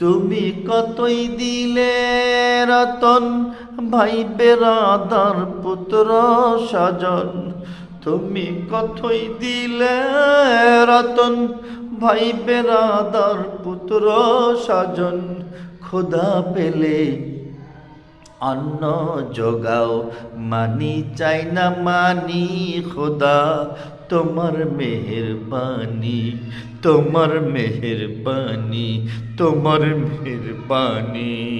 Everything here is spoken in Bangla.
তুমি কতই দিলে রতন? ভাই বেরাদার পুত্র সাজন তুমি কতই দিলে রতন? ভাই বেরাদার পুত্র সাজন খোদা পেলে অন্ন যোগাও মানি চাই না মানি খোদা তোমার মেহেরবানি তোমার মেহেরবানি তোমার মেহেরবানি।